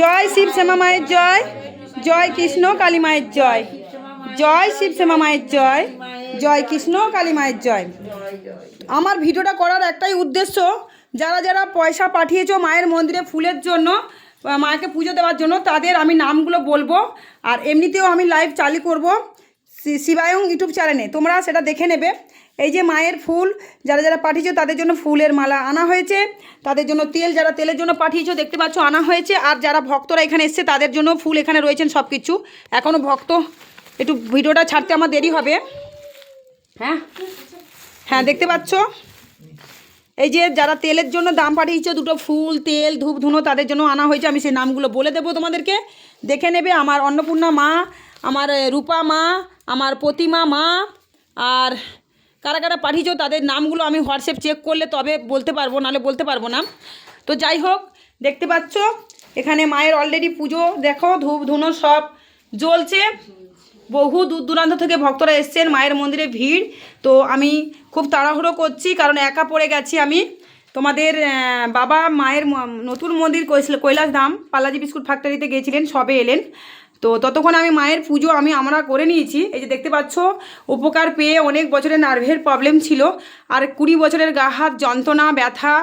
জয় শিব শ্যামা মায়ের জয় জয় কৃষ্ণ কালী মায়ের জয় জয় শিব শ্যামা মায়ের জয় জয় কৃষ্ণ কালী মায়ের জয়। আমার ভিডিওটা করার একটাই উদ্দেশ্য, যারা যারা পয়সা পাঠিয়েছ মায়ের মন্দিরে ফুলের জন্য মাকে পুজো দেওয়ার জন্য, তাদের আমি নামগুলো বলব, আর এমনিতেও আমি লাইভ চালু করব। শিবায়ং ইউটিউব চ্যানেলে। তোমরা সেটা দেখে নেবে। এই যে মায়ের ফুল, যারা যারা পাঠিয়েছো তাদের জন্য ফুলের মালা আনা হয়েছে। তাদের জন্য তেল, যারা তেলের জন্য পাঠিয়েছো, দেখতে পাচ্ছ আনা হয়েছে। আর যারা ভক্তরা এখানে এসছে, তাদের জন্য ফুল এখানে রয়েছেন সব কিছু এখনও ভক্ত, একটু ভিডিওটা ছাড়তে আমার দেরি হবে। হ্যাঁ? হ্যাঁ দেখতে পাচ্ছ? এই যে যারা তেলের জন্য দাম পাঠিয়েছে, দুটো ফুল, তেল, ধূপ, ধুনো তাদের জন্য আনা হয়েছে। আমি সেই নামগুলো বলে দেবো তোমাদেরকে। দেখে নেবে আমার অন্নপূর্ণা মা আমার রূপা মা, আমার প্রতিমা মা, আর কারা কারা পাঠিয়েছো তাদের নামগুলো আমি হোয়াটসঅ্যাপ চেক করলে তবে বলতে পারব, নাহলে বলতে পারব না। তো যাই হোক, দেখতে পাচ্ছ, এখানে মায়ের অলরেডি পুজো, দেখো ধূপ, ধুনো সব জ্বলছে। বহু দূর দূরান্ত থেকে ভক্তরা এসছেন, মায়ের মন্দিরে ভিড়। তো আমি খুব তাড়াহুড়ো করছি, কারণ একা পড়ে গেছি আমি। তোমাদের বাবা মায়ের নতুন মন্দির কৈলাস ধাম পাল্লাজি বিস্কুট ফ্যাক্টরিতে গিয়েছিলেন, সবে এলেন। তো ততক্ষণ আমি মায়ের পুজো আমি আমরা করে নিয়েছি। এই যে দেখতে পাচ্ছ, উপকার পেয়ে অনেক বছরের নার্ভের প্রবলেম ছিল। আর কুড়ি বছরের গা হাত যন্ত্রণা, ব্যথা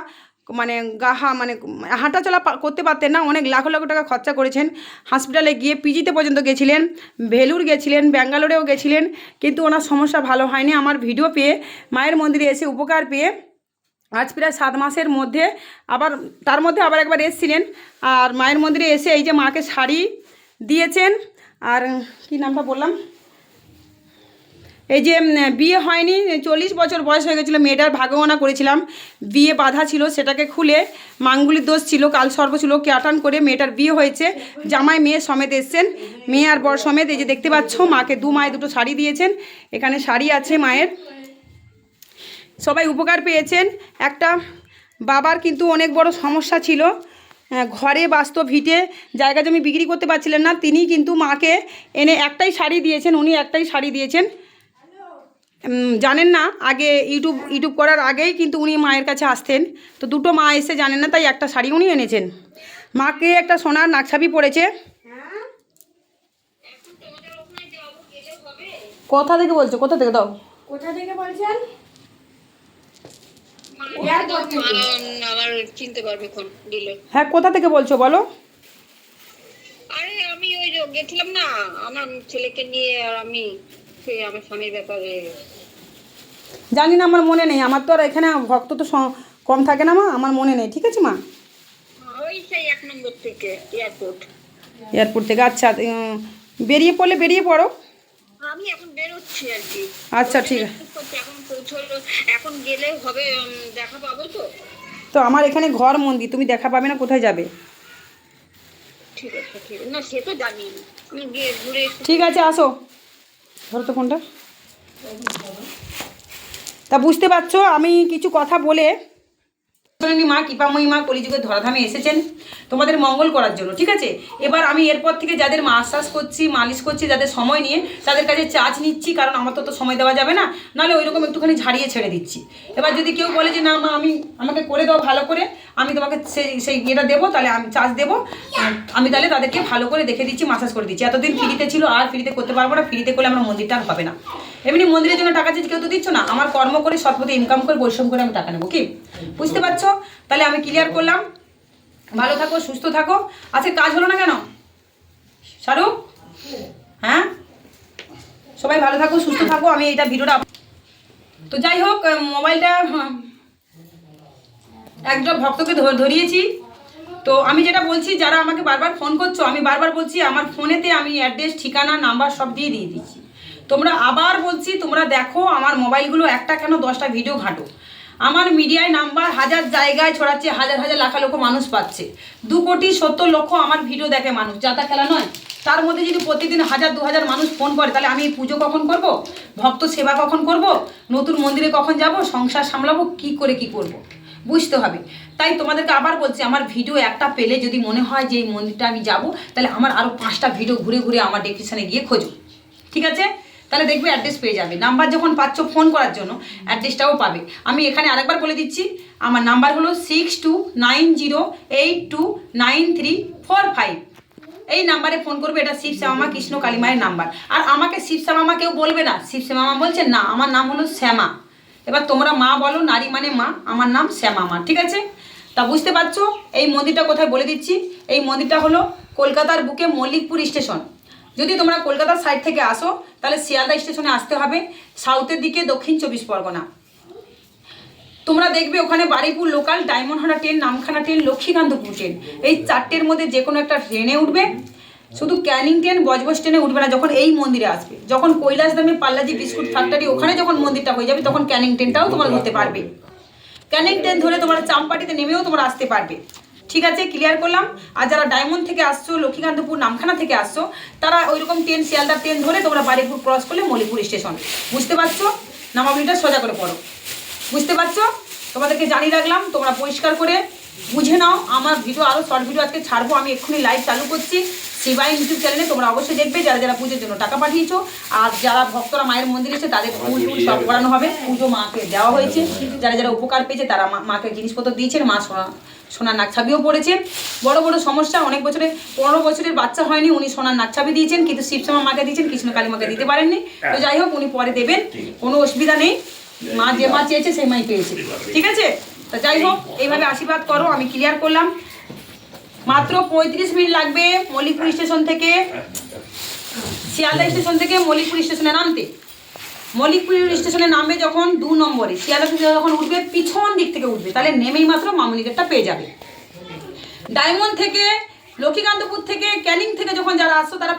মানে গাহা মানে হাঁটা চলা করতে পারতেন না। অনেক লাখ লাখ টাকা খরচা করেছেন। হসপিটালে গিয়ে পিজিতে পর্যন্ত গেছিলেন, ভেলুর গেছিলেন, ব্যাঙ্গালোরেও গেছিলেন। কিন্তু ওনার সমস্যা ভালো হয়নি। আমার ভিডিও পেয়ে, মায়ের মন্দিরে এসে উপকার পেয়ে আজ প্রায় সাত মাসের মধ্যে আবার, তার মধ্যে আবার একবার এসেছিলেন। আর মায়ের মন্দিরে এসে এই যে মাকে শাড়ি দিয়েছেন। আর কি নামটা বললাম? এই যে বিয়ে হয়নি, চল্লিশ বছর বয়স হয়ে গেছিল, মেয়েটার ভাগবনা করেছিলাম। বিয়ে বাধা ছিল সেটাকে খুলে মাঙ্গুলির দোষ ছিল, কাল সর্ব ছিল, ক্যাটান করে মেয়েটার বিয়ে হয়েছে। জামাই মেয়ে সমেত এসছেন, মেয়ে আর বর সমেত। এই যে দেখতে পাচ্ছ, মাকে দু মায়ে দুটো শাড়ি দিয়েছেন, এখানে শাড়ি আছে মায়ের। সবাই উপকার পেয়েছেন। একটা বাবার কিন্তু অনেক বড় সমস্যা ছিল ঘরে বাস্তব হিটে জায়গা জমি বিক্রি করতে পারছিলেন না। তিনি কিন্তু মাকে এনে একটাই শাড়ি দিয়েছেন উনি একটাই শাড়ি দিয়েছেন। জানেন না আগে ইউটিউব ইউটিউব করার আগেই কিন্তু উনি মায়ের কাছে আসতেন। তো দুটো মা এসে জানেন না তাই একটা শাড়ি উনি এনেছেন। মাকে একটা সোনার নাকছাবি পড়েছে। কোথা থেকে বলছো? কোথা থেকে? দাও। কোথা থেকে বলছেন? আবার চিনতে পারবে কোন দিলে। হ্যাঁ কোথা থেকে বলছো বলো? আরে আমি ওই যে গেছিলাম না আমার ছেলেকে নিয়ে আর আমি সে আমার স্বামীর ব্যাপারে। জানি না আমার মনে নেই। আমার তো আর এখানে ভক্ত তো কম থাকে না মা আমার মনে নেই। ঠিক আছে মা? ওই সেই এক নম্বর থেকে এয়ারপোর্ট। এয়ারপোর্ট থেকে আচ্ছা বেরিয়ে পড়লে বেরিয়ে পড়ো। আমি এখন বেরোচ্ছি আর কি। আচ্ছা ঠিক আছে। এখন পৌঁছলো এখন গেলে হবে দেখা পাবো তো? তো আমার এখানে ঘর মন্দির তুমি দেখা পাবে না কোথায় যাবে? ঠিক আছে ঠিক না সে তো জানি। ঘুরে ঠিক আছে আসো। ধরো তো কোনটা তা বুঝতে পারছ আমি কিছু কথা বলে জননী মা, কৃপাময়ী মা কলিযুগের ধরাধামে এসেছেন তোমাদের মঙ্গল করার জন্য, ঠিক আছে? এবার আমি এরপর থেকে যাদের মাসাজ করছি, মালিশ করছি, যাদের সময় নিয়ে তাদের কাছে চার্জ নিচ্ছি, কারণ আমার তো তো সময় দেওয়া যাবে না, নাহলে ওই রকম একটুখানি ঝাড়িয়ে ছেড়ে দিচ্ছি। এবার যদি কেউ বলে যে, না মা, আমি, আমাকে করে দাও ভালো করে, আমি তোমাকে সেই সেই ইয়েটা দেবো, তাহলে আমি চার্জ দেবো আমি তাহলে তাদেরকে ভালো করে দেখে দিচ্ছি মাসাজ করে দিচ্ছি। এতদিন ফ্রিতে ছিল, আর ফ্রিতে করতে পারব না, ফ্রিতে করলে আমার মন্দিরটা হবে না। এমনি মন্দিরের জন্য টাকা চাইছি কেউ তো দিচ্ছ না, আমার কর্ম করে সৎপথে ইনকাম করে পরিশ্রম করে আমি টাকা নেব, কি? বুঝতে পারছ? তাহলে আমি ক্লিয়ার করলাম। ভালো থাকো, সুস্থ থাকো। আজকে কাজ হলো না কেন? শাহরুখ হ্যাঁ? সবাই ভালো থাকো, সুস্থ থাকো। আমি এইটা ভিডিওটা তো যাই হোক মোবাইলটা একটা ভক্তকে ধরিয়েছি। তো আমি যেটা বলছি, যারা আমাকে বারবার ফোন করছ, আমি বারবার বলছি, আমার ফোনেতে আমি অ্যাড্রেস ঠিকানা নাম্বার সব দিয়ে দিয়ে দিচ্ছি। তোমরা আবার বলছি, তোমরা দেখো, আমার মোবাইলগুলো একটা কেন দশটা ভিডিও ঘাঁটো। আমার মিডিয়ায় নাম্বার হাজার জায়গায় ছড়াচ্ছে, হাজার হাজার লাখ লক্ষ মানুষ পাচ্ছে। দু কোটি সত্তর লক্ষ আমার ভিডিও দেখে মানুষ যাতা খেলা নয়। তার মধ্যে যদি প্রতিদিন হাজার, দু হাজার মানুষ ফোন করে, তাহলে আমি পুজো কখন করব? ভক্ত সেবা কখন করব? নতুন মন্দিরে কখন যাব? সংসার সামলাবো? কি করে কি করব। বুঝতে হবে। তাই তোমাদেরকে আবার বলছি, আমার ভিডিও একটা পেলে যদি মনে হয় যে এই মন্দিরটা আমি যাব, তাহলে আমার আরও পাঁচটা ভিডিও ঘুরে ঘুরে আমার ডেসক্রিপশানে গিয়ে খোঁজো। ঠিক আছে? তাহলে দেখবে অ্যাড্রেস পেয়ে যাবে। নাম্বার যখন পাচ্ছ ফোন করার জন্য অ্যাড্রেসটাও পাবে। আমি এখানে আরেকবার বলে দিচ্ছি, আমার নাম্বার হলো six two nine zero eight two nine three four five এই নাম্বারে ফোন করবে, এটা শিব শ্যামামা কৃষ্ণ কালিমায়ের নাম্বার আর আমাকে শিব শ্যামামা কেউ বলবে না। শিব শ্যামামা বলছে, না, আমার নাম হলো শ্যামা। এবার তোমরা মা বলো, নারী মানে মা, আমার নাম শ্যামা মা ঠিক আছে? তা বুঝতে পারছ? এই মন্দিরটা কোথায় বলে দিচ্ছি? এই মন্দিরটা হলো কলকাতার বুকে মল্লিকপুর স্টেশন। যদি তোমরা কলকাতার সাইড থেকে আসো, তাহলে শিয়ালদা স্টেশনে আসতে হবে। সাউথের দিকে দক্ষিণ চব্বিশ পরগনা। তোমরা দেখবে ওখানে বারিপুর লোকাল ডায়মন্ড হাটা train Namkhana train Lakshmikantapur train এই চারটের মধ্যে যে কোনো একটা ট্রেনে উঠবে। শুধু ক্যানিং ট্রেন বজবজ ট্রেনে উঠবে না, যখন এই মন্দিরে আসবে। যখন কৈলাস দামে পাল্লাজি বিস্কুট ফ্যাক্টরি ওখানে যখন মন্দিরটা হয়ে যাবে, তখন ক্যানিং ট্রেনটাও তোমরা ধরতে পারবে। ক্যানিং ট্রেন ধরে তোমরা চাম্পাটিতে নেমেও তোমরা আসতে পারবে। ঠিক আছে ক্লিয়ার করলাম। আর যারা ডায়মন্ড থেকে আসছো, লক্ষ্মীকান্তপুর নামখানা থেকে আসছো, তারা ওইরকম ট্রেন শিয়ালদা ট্রেন ধরে তোমরা বারিপুর ক্রস করলে মলিপুর স্টেশন বুঝতে পারছ? নামাবলিটা সোজা করে পড়ো। বুঝতে পারছ? তোমাদেরকে জানিয়ে রাখলাম, তোমরা পরিষ্কার করে বুঝে নাও। আমার ভিডিও আরও শর্ট ভিডিও আজকে ছাড়বো, আমি এক্ষুনি লাইভ চালু করছি। শিবাই ইউটিউব চ্যানেলে তোমরা অবশ্যই দেখবে, যারা যারা পুজোর জন্য টাকা পাঠিয়েছো, আর যারা ভক্তরা মায়ের মন্দিরে এসে তাদের ফুল টুল সব করানো হবে, পুজো মাকে দেওয়া হয়েছে। যারা যারা উপকার পেয়েছে, তারা মাকে জিনিসপত্র দিয়েছেন, মা সোনা সোনার নাকছাবিও পড়েছে। বড় বড় সমস্যা অনেক বছরে পনেরো বছরের বাচ্চা হয়নি উনি সোনার নাকছাবি দিয়েছেন কিন্তু শিবশ্যামা মাকে দিয়েছেন কৃষ্ণ কালী মাকে দিতে পারেননি। তো যাই হোক উনি পরে দেবেন কোনো অসুবিধা নেই। মা যে মা চেয়েছে সেই মাই পেয়েছে। ঠিক আছে? তা যাই হোক এইভাবে আশীর্বাদ করো আমি ক্লিয়ার করলাম। মাত্র পঁয়ত্রিশ মিনিট লাগবে মল্লিকপুর স্টেশন থেকে। শিয়ালদা স্টেশন থেকে মল্লিকপুর স্টেশনে নামতে। মল্লিকপুর স্টেশনে নামবে যখন দু নম্বরে। শিয়ালদা থেকে যখন উঠবে, পিছন দিক থেকে উঠবে। তাহলে নেমেই মাত্র মামুনি গেটটা পেয়ে যাবে। ডায়মন্ড থেকে, লক্ষ্মীকান্তপুর থেকে, ক্যানিং থেকে যখন যারা আসছো, তারা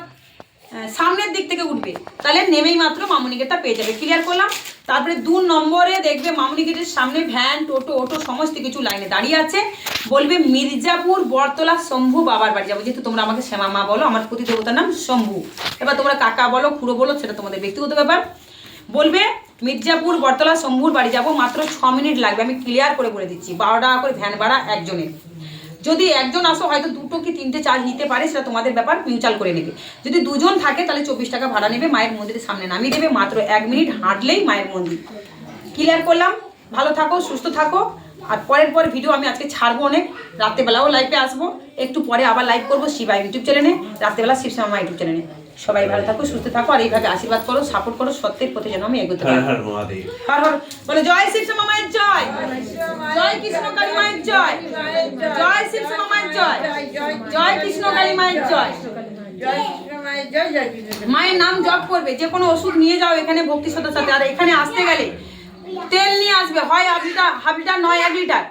সামনের দিক থেকে উঠবে। তাহলে নেমেই মাত্র মামুনি গেটটা পেয়ে যাবে। ক্লিয়ার করলাম? তারপরে দু নম্বরে দেখবে মামুনি গেটের সামনে ভ্যান, টোটো, অটো, সমস্ত কিছু লাইনে দাঁড়িয়ে আছে। বলবে মির্জাপুর বরতলা শম্ভু বাবার বাড়ি যাব। যেহেতু তোমরা আমাকে শ্যামা মা বলো, আমার প্রতি দেবতার নাম শম্ভু। এবার তোমরা কাকা বলো, খুড়ো বলো, সেটা তোমাদের ব্যক্তিগত ব্যাপার। বলবে, মির্জাপুর বরতলা শম্ভুর বাড়ি যাব, মাত্র ছ মিনিট লাগবে, আমি ক্লিয়ার করে বলে দিচ্ছি। বারো টাকা করে ভ্যান ভাড়া একজনের। যদি একজন আসো, হয়তো দুটো কি তিনটে চার্জ নিতে পারে, সেটা তোমাদের ব্যাপার মিউচুয়াল করে নেবে। যদি দুজন থাকে, তাহলে চব্বিশ টাকা ভাড়া নেবে, মায়ের মন্দিরের সামনে নামিয়ে দেবে, মাত্র এক মিনিট হাঁটলেই মায়ের মন্দির। ক্লিয়ার করলাম? ভালো থাকো, সুস্থ থাকো। আর পরের পর ভিডিও আমি আজকে ছাড়বো অনেক। রাত্রেবেলাও লাইভে আসব। একটু পরে আবার লাইভ করব শিবা ইউটিউব চ্যানেলে রাত্রেবেলা শিবশ্যামা ইউটিউব চ্যানেলে সবাই ভালো থাকো সুস্থ থাকো আর এইভাবে আশীর্বাদ করো সাপোর্ট করো সত্যের পথে যেন আমি এগোতে পারি। হর হর বলে জয় শিবশ্যামা মায়ের জয়। জয় কৃষ্ণ কালী মায়ের জয়। জয় শিবশ্যামা মায়ের জয়। জয় কৃষ্ণ কালী মায়ের জয়। মায়ের নাম জপ করবে যে কোনো ওষুধ নিয়ে যাও এখানে ভক্তি সাথে। আর এখানে আসতে গেলে তেল নিয়ে আসবে হয় হাফ লিটার হাফ লিটার নয় এক লিটার।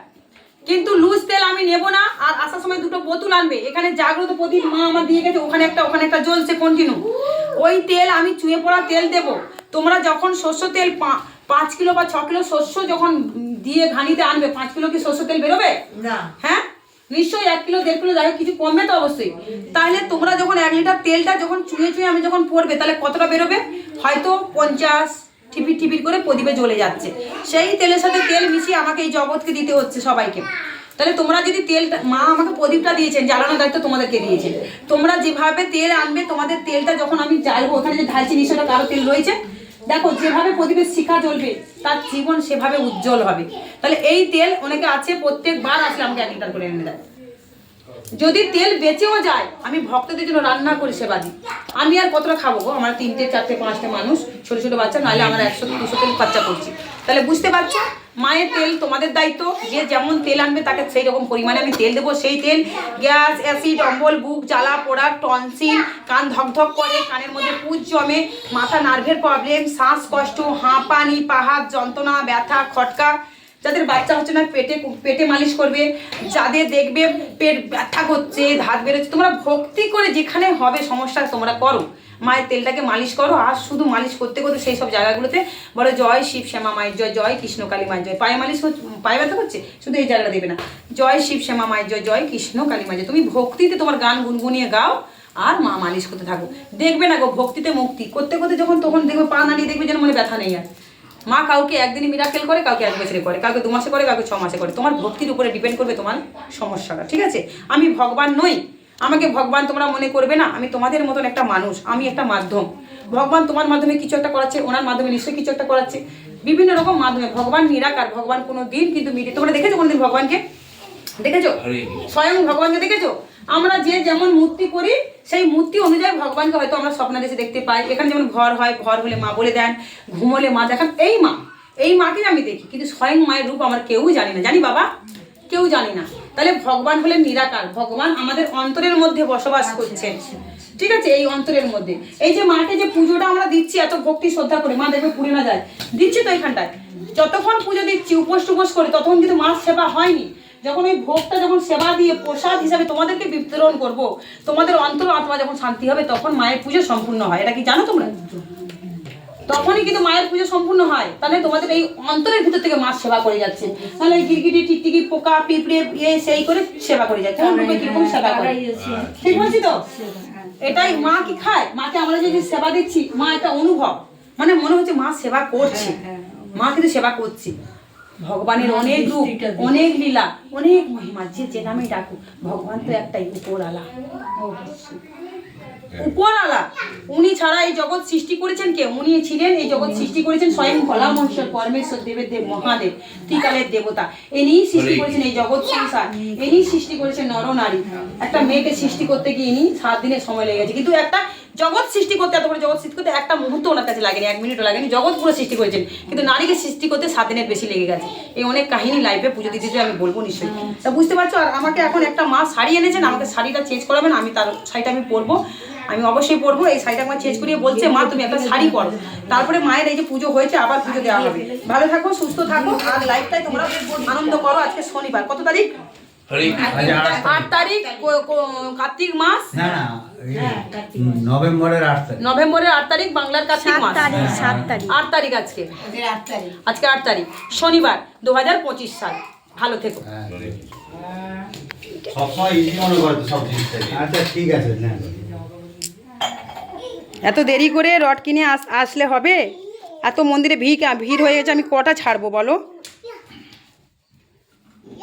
কিন্তু লুজ তেল আমি নেব না আর আসার সময় দুটো বোতল আনবে। এখানে জাগ্রত প্রদীপ মা আমার দিয়ে গেছে ওখানে একটা ওখানে একটা জ্বলছে কন্টিনিউ ওই তেল আমি চুয়ে পড়া তেল দেব। তোমরা যখন শস্য তেল পাঁচ কিলো বা ছ কিলো শস্য যখন দিয়ে ঘানিতে আনবে পাঁচ কিলো কি শস্য তেল বেরোবে? না। হ্যাঁ? নিশ্চয়ই এক কিলো দেড় কিলো যাই কিছু কমবে তো অবশ্যই। তাহলে তোমরা যখন এক লিটার তেলটা যখন চুয়ে চুয়ে আমি যখন পড়বে তাহলে কতটা বেরোবে? হয়তো পঞ্চাশ টিপির টিপির করে প্রদীপে জ্বলে যাচ্ছে। সেই তেলের সাথে তেল মিশিয়ে আমাকে এই জগৎকে দিতে হচ্ছে সবাইকে। তাহলে তোমরা যদি তেলটা, মা আমাকে প্রদীপটা দিয়েছেন, জ্বালানোর দায়িত্ব তোমাদেরকে দিয়েছে তোমরা যেভাবে তেল আনবে, তোমাদের তেলটা যখন আমি জ্বালবো, ওখানে যে ঢালছি, নিশ্চয়ই কারও তেল রয়েছে। দেখো, যেভাবে প্রদীপের শিখা জ্বলবে, তার জীবন সেভাবে উজ্জ্বল হবে। তাহলে এই তেল অনেকে আছে, প্রত্যেকবার আসলে আমাকে এক লিটার করে এনে দেয়। যদি তেল বেঁচেও যায়, আমি ভক্তদের জন্য রান্না করি সেবা দিই। আমি আর কতটা খাব গো? আমার তিনটে, চারটে, পাঁচটা মানুষ, ছোট ছোট বাচ্চা, নাহলে আমার একশো, দুশো তেল খরচা করছি। তাহলে বুঝতে পারছ? মায়ের তেল তোমাদের দায়িত্ব। যে যেমন তেল আনবে তাকে সেই রকম পরিমাণে আমি তেল দেবো। সেই তেল, গ্যাস, অ্যাসিড, অম্বল, বুক, জ্বালা পোড়া টনসিল, কান ধকধক করে, কানের মধ্যে পুজ জমে, মাথা নার্ভের প্রবলেম শ্বাসকষ্ট, হাঁপানি, পাহাড় যন্ত্রণা, ব্যথা, খটকা যাদের বাচ্চা হচ্ছে না, পেটে পেটে মালিশ করবে, যাদের দেখবে পেট ব্যথা করছে ধাত বেরোচ্ছে, তোমরা ভক্তি করে যেখানে হবে সমস্যা তোমরা করো। মায়ের তেলটাকে মালিশ করো, আর শুধু মালিশ করতে করতে সেই সব জায়গাগুলোতে বলো, জয় শিব শ্যামা মায়ের জয় জয় কৃষ্ণ কালী মায়ের জয়। পায়ে মালিশ পায়ে ব্যথা করছে? শুধু এই জায়গাটা দেবে না। জয় শিব শ্যামা মায়ের জয় জয় কৃষ্ণ কালী মায়ের জয়। তুমি ভক্তিতে তোমার গান গুনগুনিয়ে গাও, আর মা মালিশ করতে থাকো। দেখবে না গো, ভক্তিতে মুক্তি। করতে করতে যখন, তখন দেখবে পা নাড়িয়ে দেখবে যেন মনে ব্যথা নেই আর। মা কাউকে একদিনই মিরাকেল করে কাউকে এক বছরে করে কাউকে দু মাসে করে কাউকে ছ মাসে করে। তোমার ভক্তির উপরে ডিপেন্ড করবে তোমার সমস্যাটা ঠিক আছে? আমি ভগবান নই। আমাকে ভগবান তোমরা মনে করবে না আমি তোমাদের মতন একটা মানুষ আমি একটা মাধ্যম। ভগবান তোমার মাধ্যমে কিছু একটা করাচ্ছে ওনার মাধ্যমে নিশ্চয়ই কিছু একটা করাচ্ছে। বিভিন্ন রকম মাধ্যমে ভগবান নিরাকার ভগবান কোনো দিন কিন্তু মিটে তোমরা দেখেছ কোনোদিন ভগবানকে? দেখেছ? স্বয়ং ভগবানকে দেখেছ? আমরা যে যেমন মূর্তি করি, সেই মূর্তি অনুযায়ী ভগবানকে হয়তো আমরা স্বপ্নাদেশে দেখতে পাই। এখানে যেমন ঘর হয়, ঘর হলে মা বলে দেন, ঘুমলে মা দেখান, এই মা। এই মাকে আমি দেখি, কিন্তু স্বয়ং মায়ের রূপ আমরা কেউ জানি না। জানি বাবা? কেউ জানি না। তাহলে ভগবান হলেন নিরাকার। ভগবান আমাদের অন্তরের মধ্যে বসবাস করছেন। ঠিক আছে? এই অন্তরের মধ্যে। এই যে মাকে যে পুজোটা আমরা দিচ্ছি, এত ভক্তি, শ্রদ্ধা করে, মা দেখবে পুড়ে না যায়। দিচ্ছি তো এখানটায়। যতক্ষণ পুজো দিচ্ছি, উপোস টুপোস করে, ততক্ষণ কিন্তু মার সেবা হয়নি। যখন ওই ভোগটা যখন সেবা দিয়ে প্রসাদ হিসাবে তোমাদেরকে বিতরণ করব তোমাদের অন্তর আত্মা যখন শান্তি হবে তখন মায়ের পুজো সম্পূর্ণ হয়। এটা কি জানো তোমরা? তখনই কিন্তু মায়ের পুজো সম্পূর্ণ হয়। তাহলে তোমাদের এই অন্তরের ভিতর থেকে মা সেবা করে যাচ্ছে। তাহলে এই গিরগিটি টিকটিকি পোকা পিঁপড়ে ইয়ে সেই করে সেবা করে যাচ্ছে। কোন রূপে কীরকম সেবা করে? ঠিক বলছি তো? এটাই মা কি খায়? মাকে আমরা যে যে সেবা দিচ্ছি মা এটা অনুভব। মানে মনে হচ্ছে মা সেবা করছে। মা কিন্তু সেবা করছে। ভগবানের অনেক রূপ অনেক লীলা অনেক মহিমা যে যে নামে ডাকুক ভগবান তো একটাই উপরালা উপরালা উনি ছাড়া এই জগৎ সৃষ্টি করেছেন কে? উনি ছিলেন এই জগৎ সৃষ্টি করেছেন স্বয়ং ভোলা মহেশ্বর পরমেশ্বর দেবের দেব মহাদেব ত্রিকালের দেবতা। ইনিই সৃষ্টি করেছেন এই জগৎ সংসার। ইনি সৃষ্টি করেছেন নরনারী। একটা মেয়েকে সৃষ্টি করতে গিয়ে ইনি সাত দিনের সময় লেগে গেছে। কিন্তু একটা জগৎ সৃষ্টি করতে, এত বড় জগৎ সৃষ্টি করতে একটা মুহূর্ত ওনার কাছে লাগেনি, এক মিনিটও লাগেনি। জগৎ পুরো সৃষ্টি করেছেন। কিন্তু নারীকে সৃষ্টি করতে সাত দিনের বেশি লেগে গেছে। এই অনেক কাহিনী লাইফে পুজো দিতে আমি বলব নিশ্চয়ই। তা বুঝতে পারছ? আর আমাকে এখন একটা মা শাড়ি এনেছেন, আমাকে শাড়িটা চেঞ্জ করাবেন, আমি তার শাড়িটা আমি পরবো। আমি অবশ্যই পরবো, এই শাড়িটা আমার চেঞ্জ করিয়ে বলছে, মা, তুমি একটা শাড়ি পরো। তারপরে মায়ের এই যে পুজো হয়েছে, আবার পুজো দেওয়া হবে। ভালো থাকো, সুস্থ থাকো, আর লাইফটাই তোমরা আনন্দ করো আজকে শনিবার। কত তারিখ? আট তারিখ কার্তিক মাস। না না নভেম্বরের আট তারিখ। নভেম্বরের আট তারিখ বাংলার কার্তিক মাস। সাত আট তারিখ আজকে। আজকে আট তারিখ। শনিবার দু হাজার পঁচিশ সাল। ভালো থেকো। হ্যাঁ মনে আচ্ছা ঠিক আছে এত দেরি করে রড কিনে আস আসলে হবে? এত মন্দিরে ভিড় ভিড় হয়ে গেছে আমি কটা ছাড়বো বলো?